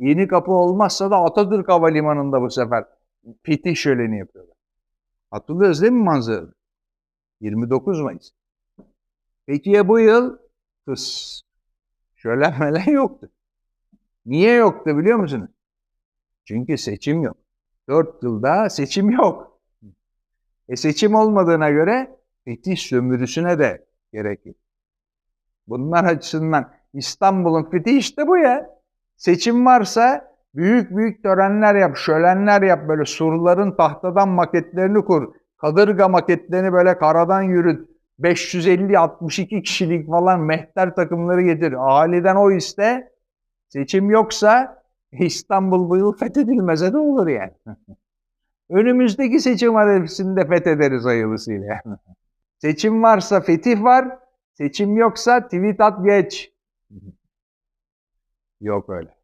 Yeni kapı olmazsa da Atatürk Havalimanı'nda bu sefer fetih şöleni yapıyorlar. Hatırlıyoruz değil mi manzarayı? 29 Mayıs. Peki ya bu yıl? Tıs. Şölen melen yoktu. Niye yoktu biliyor musunuz? Çünkü seçim yok. 4 yılda seçim yok. E seçim olmadığına göre fetih sömürüsüne de gerek yok. Bunlar açısından İstanbul'un fethi işte bu ya. Seçim varsa büyük büyük törenler yap, şölenler yap, böyle surların tahtadan maketlerini kur. Kadırga maketlerini böyle karadan yürüt. 550-62 kişilik falan mehter takımları getir. Ahaliden o iste. Seçim yoksa İstanbul bu yıl fethedilmese de olur yani. Önümüzdeki seçim arifesinde fethederiz hayırlısıyla. seçim varsa fetih var. Seçim yoksa tweet at geç. Yok öyle.